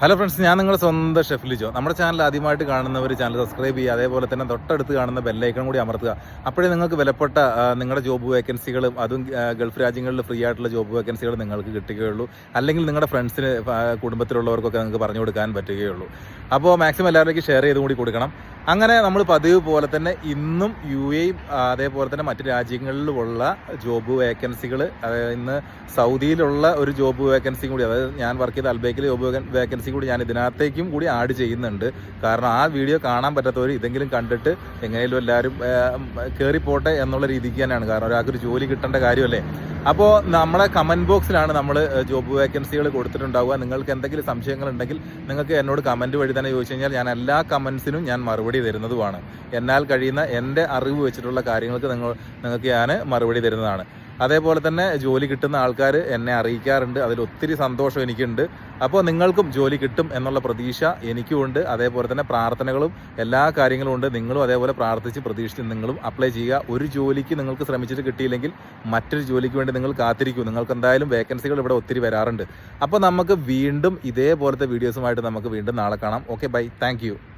Hello friends ഞാൻ നിങ്ങളുടെ സ്വന്തം ഷെഫ് ലിജോ. നമ്മുടെ ചാനൽ ആദ്യമായിട്ട് കാണുന്നവർ ചാനൽ സബ്സ്ക്രൈബ് ചെയ്യുക അതേപോലെ തന്നെ തൊട്ടടുത്ത് കാണുന്ന ബെല്ലൈക്കൺ കൂടി അമർത്തുക. അപ്പോഴേ നിങ്ങൾക്ക് വിലപ്പെട്ട നിങ്ങളുടെ ജോബ് വേക്കൻസികളും അതും ഗൾഫ് രാജ്യങ്ങളിൽ ഫ്രീ ആയിട്ടുള്ള ജോബ് വേക്കൻസികൾ നിങ്ങൾക്ക് കിട്ടുകയുള്ളൂ. അല്ലെങ്കിൽ നിങ്ങളുടെ ഫ്രണ്ട്സിന് കുടുംബത്തിലുള്ളവർക്കൊക്കെ നിങ്ങൾക്ക് പറഞ്ഞു കൊടുക്കാൻ പറ്റുകയുള്ളൂ. അപ്പോൾ മാക്സിമം എല്ലാവരിലേക്ക് ഷെയർ ചെയ്തും കൂടി കൊടുക്കണം. അങ്ങനെ നമ്മൾ പതിവ് പോലെ തന്നെ ഇന്നും യു എയും അതേപോലെ തന്നെ മറ്റു രാജ്യങ്ങളിലുമുള്ള ജോബ് വേക്കൻസികൾ അതായത് ഇന്ന് സൗദിയിലുള്ള ഒരു ജോബ് വേക്കൻസി കൂടി അതായത് ഞാൻ വർക്ക് ചെയ്ത അൽബേക്കിലെ ജോബ് വേക്കൻസി കൂടി ഞാൻ ഇതിനകത്തേക്കും കൂടി ആഡ് ചെയ്യുന്നുണ്ട്. കാരണം ആ വീഡിയോ കാണാൻ പറ്റാത്തവർ ഇതെങ്കിലും കണ്ടിട്ട് എങ്ങനെയും എല്ലാവരും കയറിപ്പോട്ടെ എന്നുള്ള രീതിക്ക് തന്നെയാണ്. കാരണം ഒരാൾക്ക് ഒരു ജോലി കിട്ടേണ്ട കാര്യമല്ലേ? അപ്പോൾ നമ്മളെ കമന്റ് ബോക്സിലാണ് നമ്മൾ ജോബ് വേക്കൻസികൾ കൊടുത്തിട്ടുണ്ടാവുക. നിങ്ങൾക്ക് എന്തെങ്കിലും സംശയങ്ങൾ ഉണ്ടെങ്കിൽ നിങ്ങൾക്ക് എന്നോട് കമന്റ് വഴി തന്നെ ചോദിച്ചു കഴിഞ്ഞാൽ ഞാൻ എല്ലാ കമൻസിനും ഞാൻ മറുപടി തരുന്നതുമാണ്. എന്നാൽ കഴിയുന്ന എന്റെ അറിവ് വെച്ചിട്ടുള്ള കാര്യങ്ങൾക്ക് നിങ്ങൾ നിങ്ങൾക്ക് ഞാൻ മറുപടി തരുന്നതാണ്. അതേപോലെ തന്നെ ജോലി കിട്ടുന്ന ആൾക്കാർ എന്നെ അറിയിക്കാറുണ്ട്. അതിൽ ഒത്തിരി സന്തോഷം എനിക്കുണ്ട്. അപ്പോൾ നിങ്ങൾക്കും ജോലി കിട്ടും എന്നുള്ള പ്രതീക്ഷ എനിക്കും ഉണ്ട്. അതേപോലെ തന്നെ പ്രാർത്ഥനകളും എല്ലാ കാര്യങ്ങളും ഉണ്ട്. നിങ്ങളും അതേപോലെ പ്രാർത്ഥിച്ച് പ്രതീക്ഷിച്ച് നിങ്ങളും അപ്ലൈ ചെയ്യുക. ഒരു ജോലിക്ക് നിങ്ങൾക്ക് ശ്രമിച്ചിട്ട് കിട്ടിയില്ലെങ്കിൽ മറ്റൊരു ജോലിക്ക് വേണ്ടി നിങ്ങൾ കാത്തിരിക്കൂ. നിങ്ങൾക്ക് എന്തായാലും വേക്കൻസികൾ ഇവിടെ ഒത്തിരി വരാറുണ്ട്. അപ്പോൾ നമുക്ക് വീണ്ടും ഇതേപോലത്തെ വീഡിയോസുമായിട്ട് നമുക്ക് വീണ്ടും നാളെ കാണാം. Okay bye. താങ്ക്